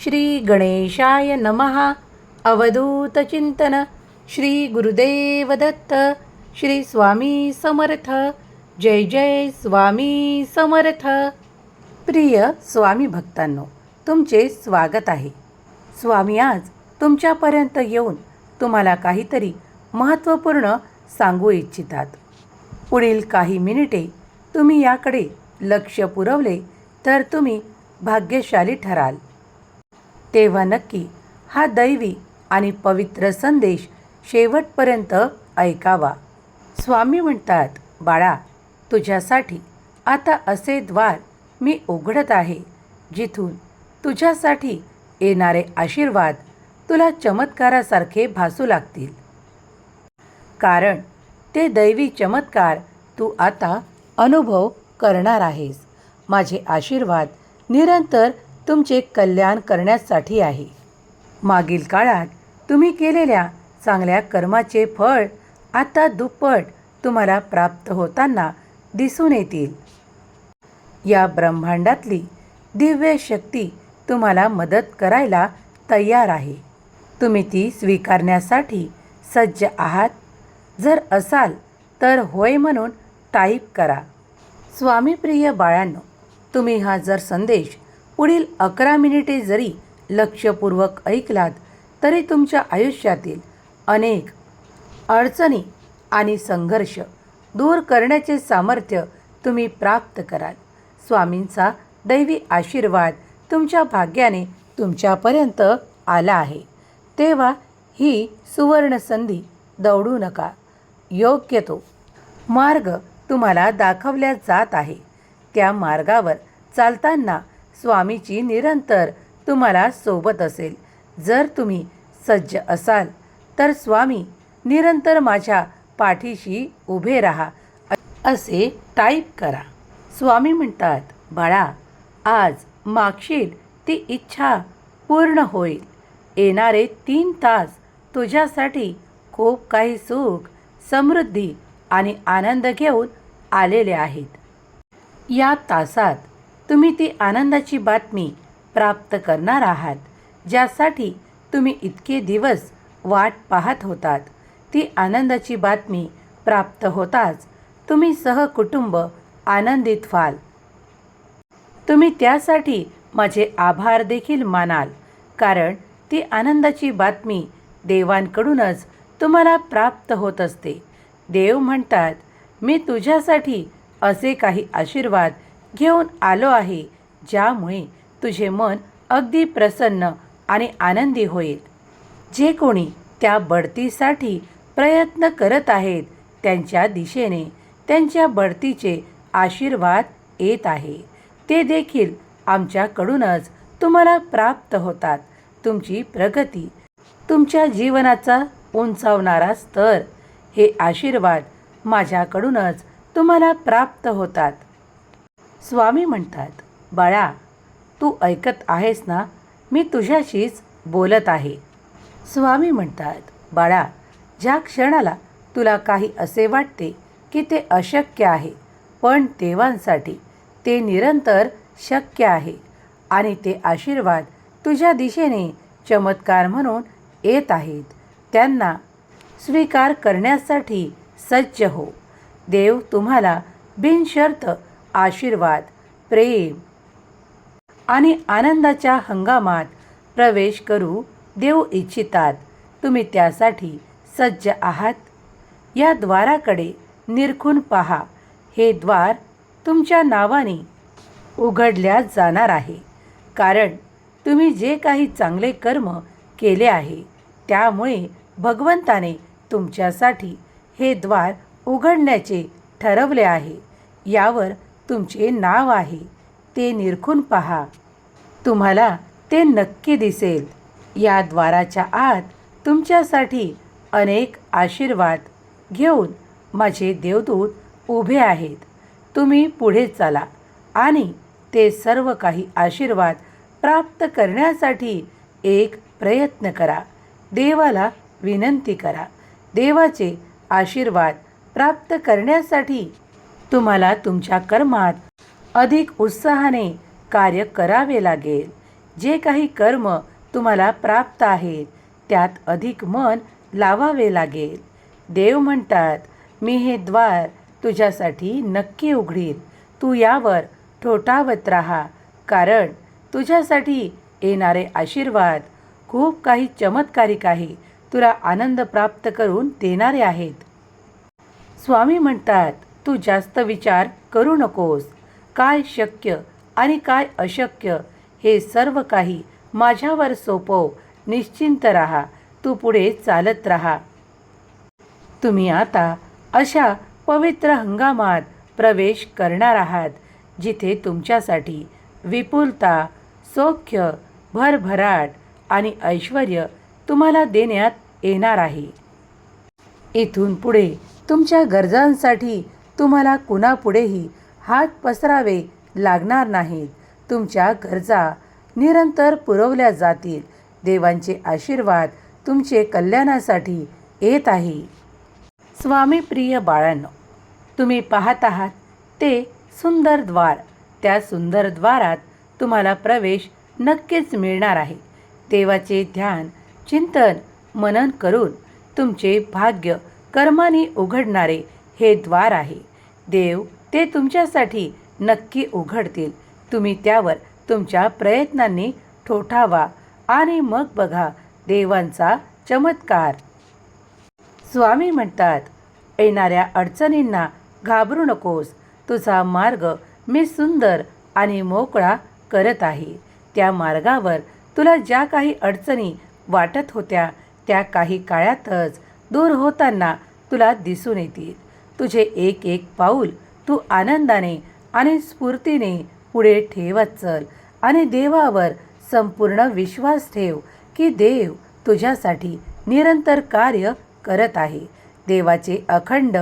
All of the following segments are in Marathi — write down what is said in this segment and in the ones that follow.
श्री गणेशाय नमः अवधूतचिंतन श्री गुरुदेव दत्त। श्री स्वामी समर्थ। जय जय स्वामी समर्थ। प्रिय स्वामी भक्तांनो तुमचे स्वागत आहे. स्वामी आज तुमच्यापर्यंत येऊन तुम्हाला काहीतरी महत्त्वपूर्ण सांगू इच्छितात. पुढील काही मिनिटे तुम्ही याकडे लक्ष पुरवले तर तुम्ही भाग्यशाली ठराल. तेव्हा नक्की हा दैवी आणि पवित्र संदेश शेवटपर्यंत ऐकावा. स्वामी म्हणतात बाळा तुझ्यासाठी आता असे द्वार मी उघडत आहे जिथून तुझ्यासाठी येणारे आशीर्वाद तुला चमत्कारासारखे भासू लागतील. कारण ते दैवी चमत्कार तू आता अनुभव करणार आहेस. माझे आशीर्वाद निरंतर तुमचे कल्याण करण्यासाठी आहे. मागील काळात तुम्ही केलेल्या चांगल्या कर्माचे फळ आता दुप्पट तुम्हाला प्राप्त होताना दिसून येतील. या ब्रह्मांडातली दिव्य शक्ती तुम्हाला मदत करायला तयार आहे. तुम्ही ती स्वीकारण्यासाठी सज्ज आहात. जर असाल तर होय म्हणून टाईप करा. स्वामीप्रिय बाळांनो तुम्ही हा जर संदेश पुढील अकरा मिनिटे जरी लक्षपूर्वक ऐकलात तरी तुमच्या आयुष्यातील अनेक अडचणी आणि संघर्ष दूर करण्याचे सामर्थ्य तुम्ही प्राप्त कराल. स्वामींचा दैवी आशीर्वाद तुमच्या भाग्याने तुमच्यापर्यंत आला आहे. तेव्हा ही सुवर्णसंधी दौडू नका. योग्य तो मार्ग तुम्हाला दाखवल्या जात आहे. त्या मार्गावर चालताना स्वामीची निरंतर तुम्हाला सोबत असेल. जर तुम्ही सज्ज असाल तर स्वामी निरंतर माझ्या पाठीशी उभे राहा. असे टाईप करा. स्वामी म्हणतात बाळा आज मागशील ती इच्छा पूर्ण होईल. येणारे तीन तास तुझ्यासाठी खूप काही सुख समृद्धी आणि आनंद घेऊन आलेले आहेत. या तासात तुम्ही ती आनंदाची बातमी प्राप्त करणार आहात ज्यासाठी तुम्ही इतके दिवस वाट पाहत होतात. ती आनंदाची बातमी प्राप्त होताच तुम्ही सहकुटुंब आनंदित व्हाल. तुम्ही त्यासाठी माझे आभार देखील मानाल कारण ती आनंदाची बातमी देवांकडूनच तुम्हाला प्राप्त होत असते. देव म्हणतात मी तुझ्यासाठी असे काही आशीर्वाद घेऊन आलो आहे ज्यामुळे तुझे मन अगदी प्रसन्न आणि आनंदी होईल. जे कोणी त्या बढतीसाठी प्रयत्न करत आहेत त्यांच्या दिशेने त्यांच्या बढतीचे आशीर्वाद येत आहे. ते देखील आमच्याकडूनच तुम्हाला प्राप्त होतात. तुमची प्रगती तुमच्या जीवनाचा उंचावणारा स्तर हे आशीर्वाद माझ्याकडूनच तुम्हाला प्राप्त होतात. स्वामी म्हणतात बाळा तू ऐकत आहेस ना? मी तुझ्याशीच बोलत आहे. स्वामी म्हणतात बाळा ज्या क्षणाला तुला काही असे वाटते की ते अशक्य आहे पण देवांसाठी ते निरंतर शक्य आहे आणि ते आशीर्वाद तुझ्या दिशेने चमत्कार म्हणून येत आहेत. त्यांना स्वीकार करण्यासाठी सज्ज हो. देव तुम्हाला बिनशर्त आशीर्वाद प्रेम आणि आनंदाच्या हंगामात प्रवेश करू देऊ इच्छितात. तुम्ही त्यासाठी सज्ज आहात. या द्वाराकडे निरखून पहा. हे द्वार तुमच्या नावाने उघडल्या जाणार आहे. कारण तुम्ही जे काही चांगले कर्म केले आहे त्यामुळे भगवंताने तुमच्यासाठी हे द्वार उघडण्याचे ठरवले आहे. यावर तुमचे नाव आहे ते निरखून पहा. तुम्हाला ते नक्की दिसेल. या द्वाराच्या आत तुमच्यासाठी अनेक आशीर्वाद घेऊन माझे देवदूत उभे आहेत. तुम्ही पुढे चला आणि ते सर्व काही आशीर्वाद प्राप्त करण्यासाठी एक प्रयत्न करा. देवाला विनंती करा. देवाचे आशीर्वाद प्राप्त करण्यासाठी तुम्हाला तुमच्या कर्मात अधिक उत्साहाने कार्य करावे लागेल. जे काही कर्म तुम्हाला प्राप्त आहेत त्यात अधिक मन लावावे लागेल. देव म्हणतात मी हे द्वार तुझ्यासाठी नक्की उघडील तू यावर ठोठावत राहा. कारण तुझ्यासाठी येणारे आशीर्वाद खूप काही चमत्कारिक आहे. तुला आनंद प्राप्त करून देणारे आहेत. स्वामी म्हणतात तू जास्त विचार करू नकोस. काय शक्य आणि काय अशक्य हे सर्व काही माझ्यावर सोपव. निश्चिंत राहा. तू पुढे चालत राहा. तुम्ही आता अशा पवित्र हंगामात प्रवेश करणार आहात जिथे तुमच्यासाठी विपुलता सौख्य भरभराट आणि ऐश्वर तुम्हाला देण्यात येणार आहे. इथून पुढे तुमच्या गरजांसाठी तुम्हाला कुणापुढेही हात पसरावे लागणार नाहीत. तुमच्या गरजा निरंतर पुरवल्या जातील. देवांचे आशीर्वाद तुमचे कल्याणासाठी येत आहे. स्वामी प्रिय बाळांनो तुम्ही पाहत आहात ते सुंदर द्वार. त्या सुंदर द्वारात तुम्हाला प्रवेश नक्कीच मिळणार आहे. देवाचे ध्यान चिंतन मनन करून तुमचे भाग्य कर्माने उघडणारे हे द्वार आहे. देव ते तुमच्यासाठी नक्की उघडतील. तुम्ही त्यावर तुमच्या प्रयत्नांनी ठोठावा आणि मग बघा देवांचा चमत्कार. स्वामी म्हणतात येणाऱ्या अडचणींना घाबरू नकोस. तुझा मार्ग मी सुंदर आणि मोकळा करत आहे. त्या मार्गावर तुला ज्या काही अडचणी वाटत होत्या त्या काही काळातच दूर होताना तुला दिसून येतील. तुझे एक एक पाऊल तू आनंदाने आणि स्फूर्तीने पुढे ठेवत चल. आणि देवावर संपूर्ण विश्वास ठेव की देव तुझ्यासाठी निरंतर कार्य करत आहे. देवाचे अखंड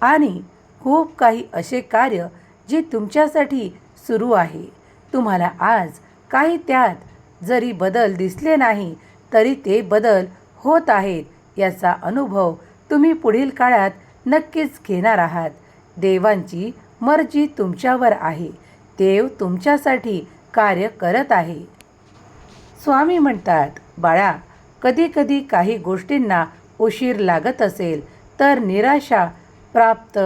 आणि खूप काही असे कार्य जे तुमच्यासाठी सुरू आहे. तुम्हाला आज काही त्यात जरी बदल दिसले नाही तरी ते बदल होत आहेत याचा अनुभव तुम्ही पुढील काळात नक्कीच घेणार आहात. देवांची मर्जी तुमच्यावर आहे. देव तुमच्यासाठी कार्य करत आहे. स्वामी म्हणतात बाळा कधीकधी काही गोष्टींना उशीर लागत असेल तर निराशा प्राप्त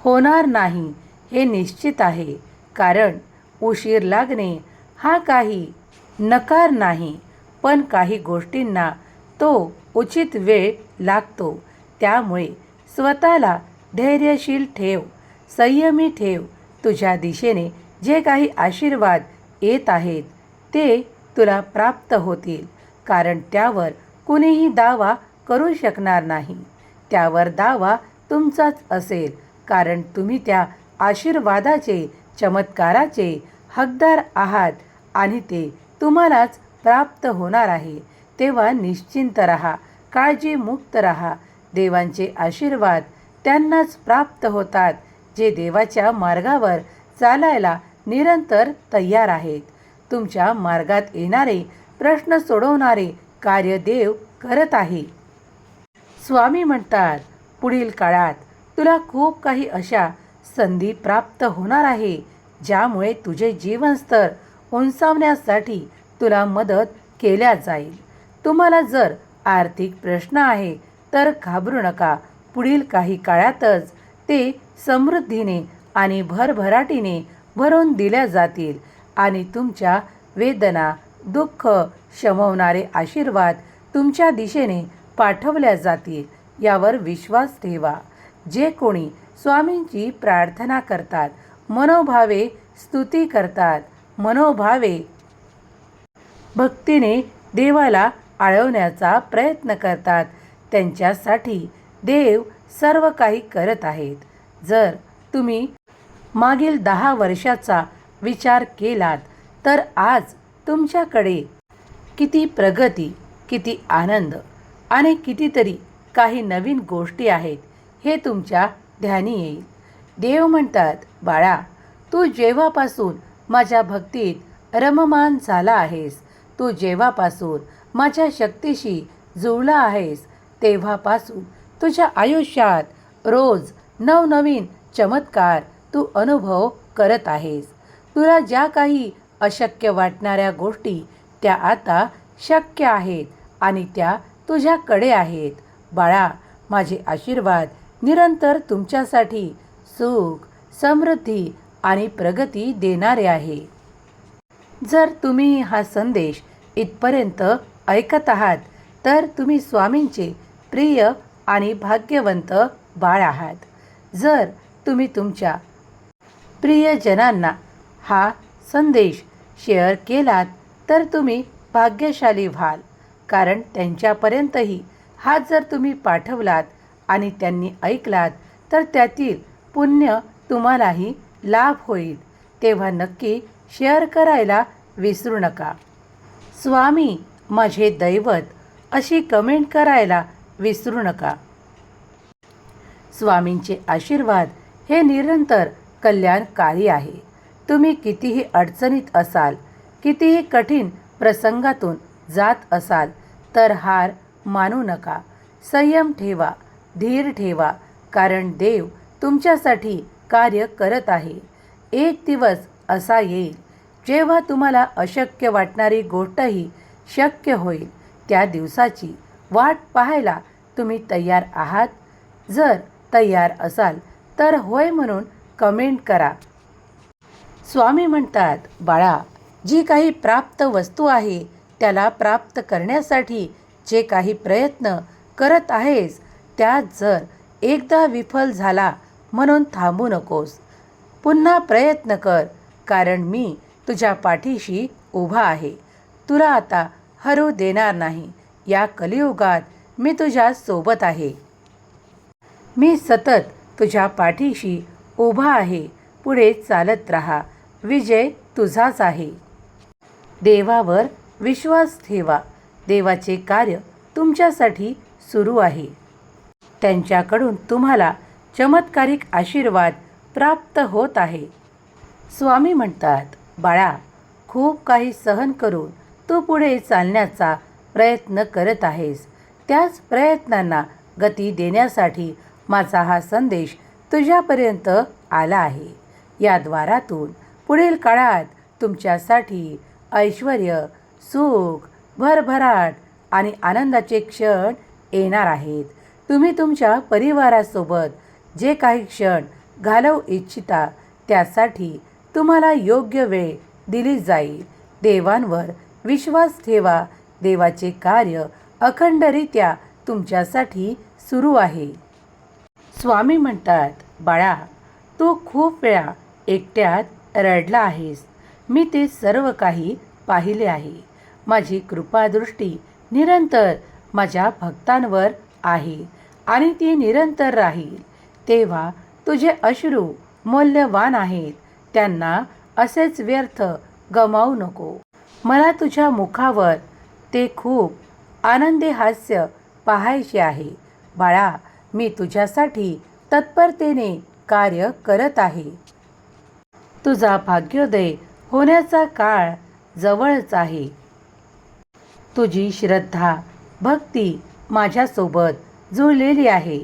होणार नाही. हे निश्चित आहे. कारण उशीर लागणे हा काही नकार नाही पण काही गोष्टींना तो उचित वेळ लागतो. त्यामुळे स्वतःला धैर्यशील ठेव संयमी ठेव. तुझ्या दिशेने जे काही आशीर्वाद येत आहेत ते तुला प्राप्त होतील. कारण त्यावर कुणीही दावा करू शकणार नाही. त्यावर दावा तुमचाच असेल. कारण तुम्ही त्या आशीर्वादाचे चमत्काराचे हकदार आहात आणि ते तुम्हालाच प्राप्त होणार आहे. तेव्हा निश्चिंत रहा काळजीमुक्त रहा. देवांचे आशीर्वाद त्यांनाच प्राप्त होतात जे देवाच्या मार्गावर चालायला निरंतर तयार आहेत. तुमच्या मार्गात येणारे प्रश्न सोडवणारे कार्य देव करत आहे. स्वामी म्हणतात पुढील काळात तुला खूप काही अशा संधी प्राप्त होणार आहे ज्यामुळे तुझे जीवनस्तर उंचावण्यासाठी तुला मदत केल्या जाईल. तुम्हाला जर आर्थिक प्रश्न आहे तर घाबरू नका. पुढील काही काळातच ते समृद्धीने आणि भरभराटीने भरून दिल्या जातील आणि तुमच्या वेदना दुःख शमवणारे आशीर्वाद तुमच्या दिशेने पाठवल्या जातील यावर विश्वास ठेवा. जे कोणी स्वामींची प्रार्थना करतात मनोभावे स्तुती करतात मनोभावे भक्तीने देवाला आळवण्याचा प्रयत्न करतात त्यांच्यासाठी देव सर्व काही करत आहेत. जर तुम्ही मागील दहा वर्षाचा विचार केलात तर आज तुमच्याकडे किती प्रगती किती आनंद आणि कितीतरी काही नवीन गोष्टी आहेत हे तुमच्या ध्यानी येईल. देव म्हणतात बाळा तू जेव्हापासून माझ्या भक्तीत रममान झाला आहेस तू जेव्हापासून माझ्या शक्तीशी जुळला आहेस तेव्हापासून तुझ्या आयुष्यात रोज नवनवीन चमत्कार तू अनुभव करत आहेस. तुला ज्या काही अशक्य वाटणाऱ्या गोष्टी त्या आता शक्य आहेत आणि त्या तुझ्याकडे आहेत. बाळा माझे आशीर्वाद निरंतर तुमच्यासाठी सुख समृद्धी आणि प्रगती देणारे आहे. जर तुम्ही हा संदेश इथपर्यंत ऐकत आहात तर तुम्ही स्वामींचे प्रिय आणि भाग्यवंत बाळ आहात. जर तुम्ही तुमच्या प्रियजनांना हा संदेश शेअर केलात तर तुम्ही भाग्यशाली व्हाल कारण त्यांच्यापर्यंतही हा जर तुम्ही पाठवलात आणि त्यांनी ऐकलात तर त्यातील पुण्य तुम्हालाही लाभ होईल. तेव्हा नक्की शेअर करायला विसरू नका. स्वामी माझे दैवत अशी कमेंट करायला विसरू नका. स्वामींचे आशीर्वाद हे निरंतर कल्याणकारी आहे. तुम्ही कितीही अडचणीत असाल कितीही कठीण प्रसंगातून जात असाल तर हार मानू नका. संयम ठेवा धीर ठेवा कारण देव तुमच्यासाठी कार्य करत आहे. एक दिवस असा येईल जेव्हा तुम्हाला अशक्य वाटणारी गोष्टही शक्य होईल. त्या दिवसाची वाट पाहायला तुम्ही तयार आहात? जर तयार असाल तर होय म्हणून कमेंट करा. स्वामी म्हणतात बाळा जी काही प्राप्त वस्तू आहे त्याला प्राप्त करण्यासाठी जे काही प्रयत्न करत आहेस त्यात जर एकदा विफल झाला म्हणून थांबू नकोस. पुन्हा प्रयत्न कर कारण मी तुझ्या पाठीशी उभा आहे. तुला आता हरू देणार नाही. या कलियुगात मी तुझ्या सोबत आहे. मी सतत तुझ्या पाठीशी उभा आहे. पुढे चालत राहा. विजय तुझाच आहे. देवावर विश्वास ठेवा. देवाचे कार्य तुमच्यासाठी सुरू आहे. त्यांच्याकडून तुम्हाला चमत्कारिक आशीर्वाद प्राप्त होत आहे. स्वामी म्हणतात बाळा खूप काही सहन करून तू पुढे चालण्याचा प्रयत्न करत आहेस. त्याच प्रयत्नांना गती देण्यासाठी माझा हा संदेश तुझ्यापर्यंत आला आहे. या द्वारातून पुढील काळात तुमच्यासाठी ऐश्वर सुख भरभराट आणि आनंदाचे क्षण येणार आहेत. तुम्ही तुमच्या परिवारासोबत जे काही क्षण घालवू इच्छिता त्यासाठी तुम्हाला योग्य वेळ दिली जाईल. देवांवर विश्वास ठेवा. देवाचे कार्य अखंडरित्या तुमच्यासाठी सुरू आहे. स्वामी म्हणतात बाळा तू खूप वेळा एकट्यात रडला आहेस. मी ते सर्व काही पाहिले आहे. माझी कृपादृष्टी निरंतर माझ्या भक्तांवर आहे आणि ती निरंतर राहील. तेव्हा तुझे अश्रू मौल्यवान आहेत. त्यांना असेच व्यर्थ गमावू नको. मला तुझ्या मुखावर ते खूप आनंदी हास्य पाहायचे आहे. बाळा मी तुझ्यासाठी तत्परतेने कार्य करत आहे. तुझा भाग्योदय होण्याचा काळ जवळच आहे. तुझी श्रद्धा भक्ती माझ्यासोबत जुळलेली आहे.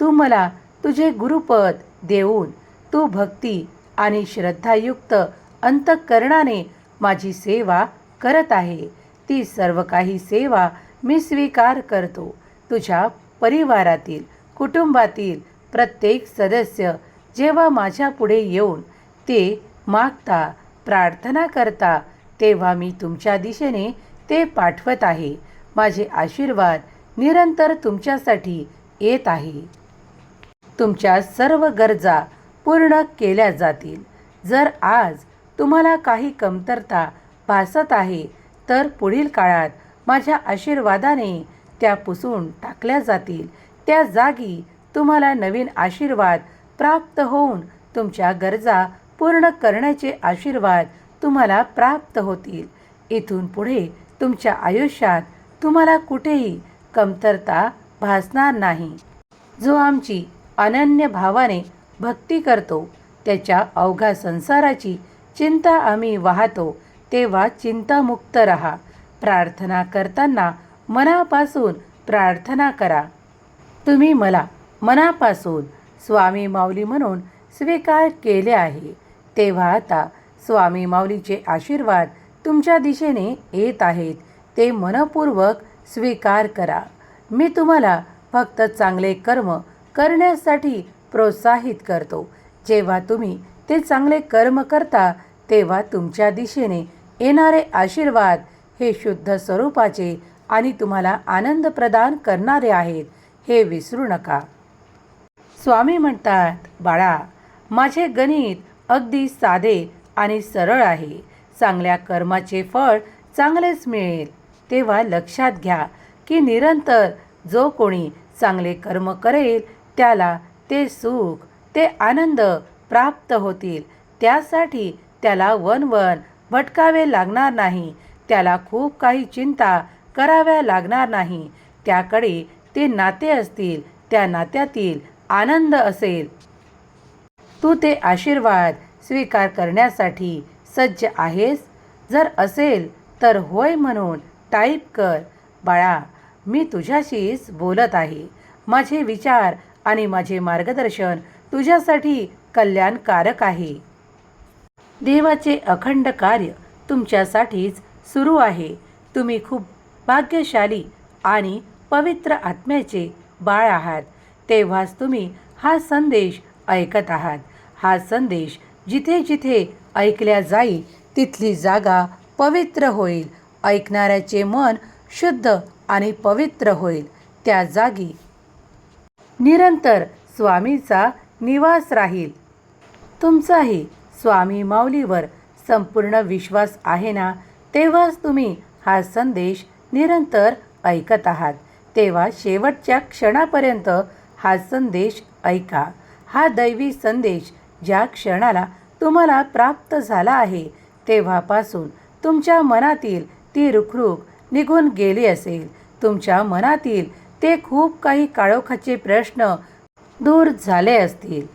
तू मला तुझे गुरुपद देऊन तू भक्ती आणि श्रद्धायुक्त अंतःकरणाने माझी सेवा करत आहे. ती सर्व काही सेवा मी स्वीकार करतो. तुझ्या परिवारातील कुटुंबातील प्रत्येक सदस्य जेव्हा माझ्या पुढे येऊन ते मागता प्रार्थना करता तेव्हा मी तुमच्या दिशेने ते पाठवत आहे. माझे आशीर्वाद निरंतर तुमच्यासाठी येत आहे. तुमच्या सर्व गरजा पूर्ण केल्या जातील. जर आज तुम्हाला काही कमतरता भासत आहे. तर पुढील काळात माझ्या आशीर्वादाने त्या पुसून टाकल्या जातील. त्या जागी तुम्हाला नवीन आशीर्वाद प्राप्त होऊन तुमच्या गरजा पूर्ण करण्याचे आशीर्वाद तुम्हाला प्राप्त होतील. इथून पुढे तुमच्या आयुष्यात तुम्हाला कुठेही कमतरता भासणार नाही. जो आमची अनन्य भावाने भक्ती करतो त्याच्या अवघा संसाराची चिंता आम्ही वाहतो तेव्हा चिंतामुक्त रहा. प्रार्थना करताना मनापासून प्रार्थना करा. तुम्ही मला मनापासून स्वामी माऊली म्हणून स्वीकार केले आहे. तेव्हा आता स्वामी माऊलीचे आशीर्वाद तुमच्या दिशेने येत आहेत. ते मनपूर्वक स्वीकार करा. मी तुम्हाला फक्त चांगले कर्म करण्यासाठी प्रोत्साहित करतो. जेव्हा तुम्ही ते चांगले कर्म करता तेव्हा तुमच्या दिशेने येणारे आशीर्वाद हे शुद्ध स्वरूपाचे आणि तुम्हाला आनंद प्रदान करणारे आहेत हे विसरू नका. स्वामी म्हणतात बाळा माझे गणित अगदी साधे आणि सरळ आहे. चांगल्या कर्माचे फळ चांगलेच मिळेल. तेव्हा लक्षात घ्या की निरंतर जो कोणी चांगले कर्म करेल त्याला ते सुख ते आनंद प्राप्त होतील. त्यासाठी त्याला वन वन भटकावे लागणार नाही. त्याला खूप काही चिंता कराव्या लागणार नाही. त्याकडे ते नाते असतील त्या नात्यातील आनंद असेल. तू ते आशीर्वाद स्वीकार करण्यासाठी सज्ज आहेस? जर असेल तर होय म्हणून टाईप कर. बाळा मी तुझ्याशीच बोलत आहे. माझे विचार आणि माझे मार्गदर्शन तुझ्यासाठी कल्याणकारक आहे. देवाचे अखंड कार्य तुमच्यासाठीच सुरू आहे. तुम्ही खूप भाग्यशाली आणि पवित्र आत्म्याचे बाळ आहात. तेव्हाच तुम्ही हा संदेश ऐकत आहात. हा संदेश जिथे जिथे ऐकल्या जाईल तिथली जागा पवित्र होईल. ऐकणाऱ्याचे मन शुद्ध आणि पवित्र होईल. त्या जागी निरंतर स्वामीचा निवास राहील. तुमचाही स्वामी माऊलीवर संपूर्ण विश्वास आहे ना तेव्हाच तुम्ही हा संदेश निरंतर ऐकत आहात. तेव्हा शेवटच्या क्षणापर्यंत हा संदेश ऐका. हा दैवी संदेश ज्या क्षणाला तुम्हाला प्राप्त झाला आहे तेव्हापासून तुमच्या मनातील ती रुखरुख निघून गेली असेल. तुमच्या मनातील ते खूप काही काळोखाचे प्रश्न दूर झाले असतील.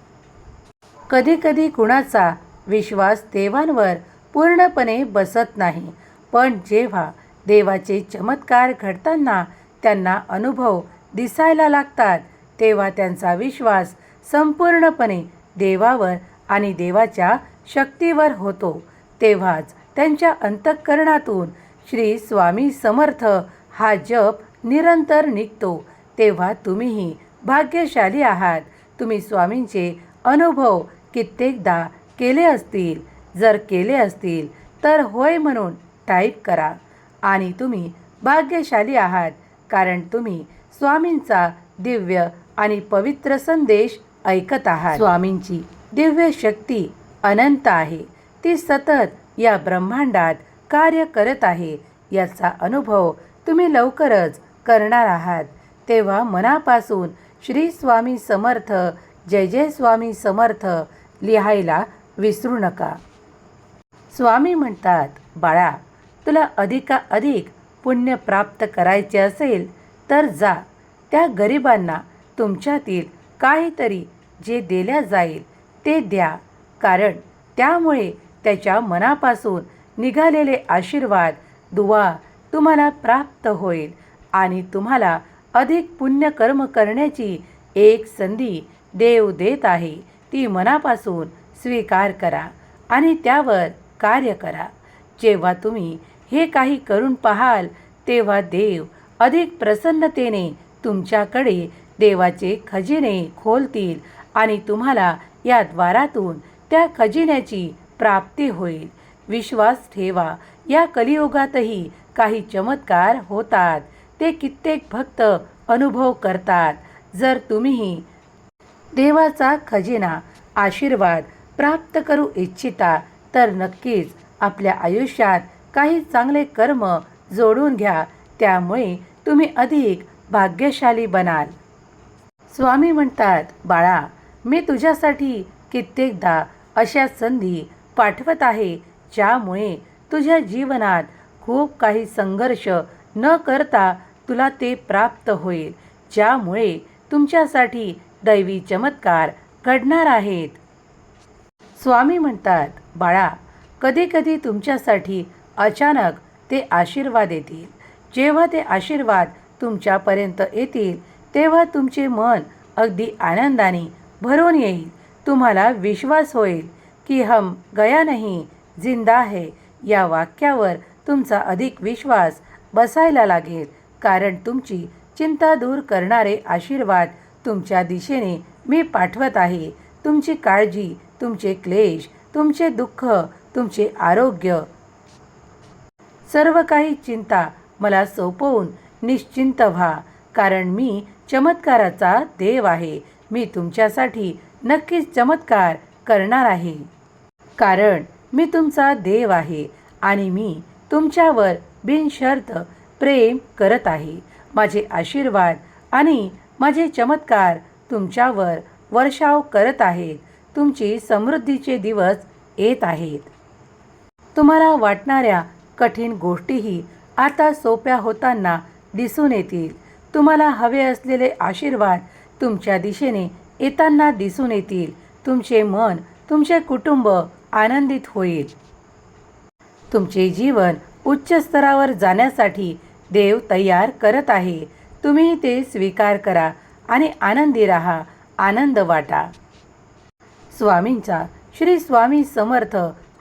कधीकधी कुणाचा विश्वास देवांवर पूर्णपणे बसत नाही. पण जेव्हा देवाचे चमत्कार घडताना त्यांना अनुभव दिसायला लागतात तेव्हा त्यांचा विश्वास संपूर्णपणे देवावर आणि देवाच्या शक्तीवर होतो. तेव्हाच त्यांच्या अंतःकरणातून श्री स्वामी समर्थ हा जप निरंतर निघतो. तेव्हा तुम्हीही भाग्यशाली आहात. तुम्ही स्वामींचे अनुभव कित्येकदा केले असतील जर केले असतील तर होय म्हणून टाईप करा. आणि तुम्ही भाग्यशाली आहात कारण तुम्ही स्वामींचा दिव्य आणि पवित्र संदेश ऐकत आहात. स्वामींची दिव्य शक्ती अनंत आहे. ती सतत या ब्रह्मांडात कार्य करत आहे याचा अनुभव तुम्ही लवकरच करणार आहात. तेव्हा मनापासून श्री स्वामी समर्थ जय जय स्वामी समर्थ लिहायला विसरू नका. स्वामी म्हणतात बाळा तुला अधिकाधिक पुण्य प्राप्त करायचे असेल तर जा. त्या गरिबांना तुमच्यातील काहीतरी जे दिल्या जाईल ते द्या. कारण त्यामुळे त्याच्या मनापासून निघालेले आशीर्वाद दुवा तुम्हाला प्राप्त होईल आणि तुम्हाला अधिक पुण्यकर्म करण्याची एक संधी देव देत आहे. ती मनापासून स्वीकार करा आणि त्यावर कार्य करा. जेव्हा तुम्ही हे काही करून पाहाल तेव्हा देव अधिक प्रसन्नतेने तुमच्याकडे देवाचे खजिने खोलतील आणि तुम्हाला या द्वारातून त्या खजिन्याची प्राप्ती होईल. विश्वास ठेवा या कलियुगातही काही चमत्कार होतात. ते कित्येक भक्त अनुभव करतात. जर तुम्हीही देवाचा खजिना आशीर्वाद प्राप्त करू इच्छिता तर नक्कीच आपल्या आयुष्यात काही चांगले कर्म जोडून घ्या. त्यामुळे तुम्ही अधिक भाग्यशाली बनाल. स्वामी म्हणतात बाळा मी तुझ्यासाठी कित्येकदा अशा संधी पाठवत आहे ज्यामुळे तुझ्या जीवनात खूप काही संघर्ष न करता तुला ते प्राप्त होईल ज्यामुळे तुमच्यासाठी दैवी चमत्कार घडणार आहेत. स्वामी म्हणतात बाळा कधीकधी तुमच्यासाठी अचानक ते आशीर्वाद येतील. जेव्हा ते आशीर्वाद तुमच्यापर्यंत येतील तेव्हा तुमचे मन अगदी आनंदाने भरून येईल. तुम्हाला विश्वास होईल की हम गया नहीं जिंदा है. या वाक्यावर तुमचा अधिक विश्वास बसायला लागेल. कारण तुमची चिंता दूर करणारे आशीर्वाद तुमच्या दिशेने मी पाठवत आहे. तुमची काळजी तुमचे क्लेश तुमचे दुःख तुमचे आरोग्य. सर्व काही चिंता मला सोपवून निश्चिंत व्हा कारण मी चमत्काराचा देव आहे. मी तुमच्यासाठी नक्कीच चमत्कार करणार आहे. कारण मी तुमचा देव आहे आणि मी तुमच्यावर बिनशर्त प्रेम करत आहे. माझे आशीर्वाद आणि माझे चमत्कार तुमच्यावर वर्षाव करत आहेत. तुमची समृद्धीचे दिवस येत आहेत. तुम्हाला वाटणाऱ्या कठीण गोष्टीही आता सोप्या होताना दिसून येतील. तुम्हाला हवे असलेले आशीर्वाद तुमच्या दिशेने येताना दिसून येतील. तुमचे मन तुमचे कुटुंब आनंदित होईल. तुमचे जीवन उच्च स्तरावर जाण्यासाठी देव तयार करत आहे. तुम्ही ते स्वीकार करा आणि आनंदी राहा आनंद वाटा. स्वामींचा श्री स्वामी समर्थ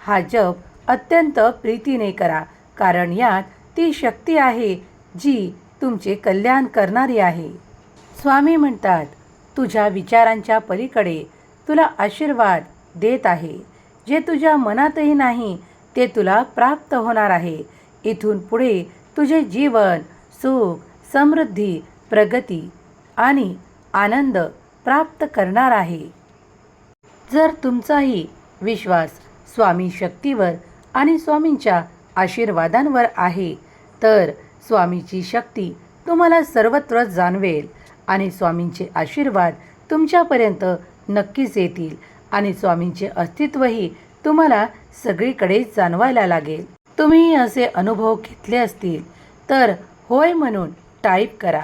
हा जप अत्यंत प्रीतीने करा. कारण यात ती शक्ती आहे जी तुमचे कल्याण करणारी आहे. स्वामी म्हणतात तुझ्या विचारांच्या पलीकडे तुला आशीर्वाद देत आहे. जे तुझ्या मनातही नाही ते तुला प्राप्त होणार आहे. इथून पुढे तुझे जीवन सुख समृद्धी प्रगती आणि आनंद प्राप्त करणार आहे. जर तुमचाही विश्वास स्वामी शक्तीवर आणि स्वामींच्या आशीर्वादांवर आहे तर स्वामीची शक्ती तुम्हाला सर्वत्र जाणवेल आणि स्वामींचे आशीर्वाद तुमच्यापर्यंत नक्कीच येतील आणि स्वामींचे अस्तित्वही तुम्हाला सगळीकडे जाणवायला लागेल. तुम्ही असे अनुभव घेतले असतील तर होय म्हणून टाईप करा.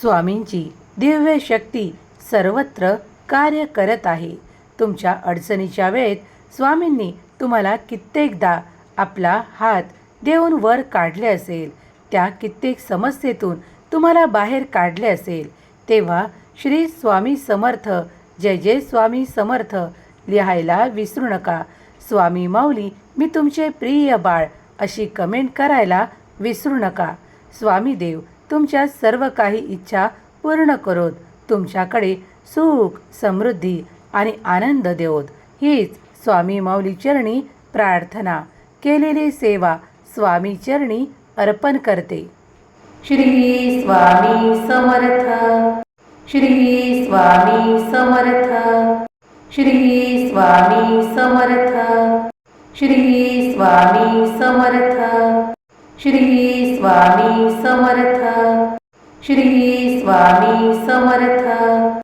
स्वामींची दिव्य शक्ती सर्वत्र कार्य करत आहे. तुमच्या अडचणीच्या वेळेत स्वामींनी तुम्हाला कित्येकदा आपला हात देऊन वर काढले असेल. त्या कित्येक समस्येतून तुम्हाला बाहेर काढले असेल. तेव्हा श्री स्वामी समर्थ जय जय स्वामी समर्थ लिहायला विसरू नका. स्वामी माऊली मी तुमचे प्रिय बाळ अशी कमेंट करायला विसरू नका. स्वामी देव तुमच्या सर्व काही इच्छा पूर्ण करोत. तुमच्याकडे सुख समृद्धी आणि आनंद देवोत. हीच स्वामी माऊली चरणी प्रार्थना. केलेली सेवा स्वामी चरणी अर्पण करते. श्री स्वामी समर्थ. श्री स्वामी समर्थ. श्री स्वामी समर्थ. श्री स्वामी समर्थ. श्री स्वामी समर्थ. श्री स्वामी समर्थ.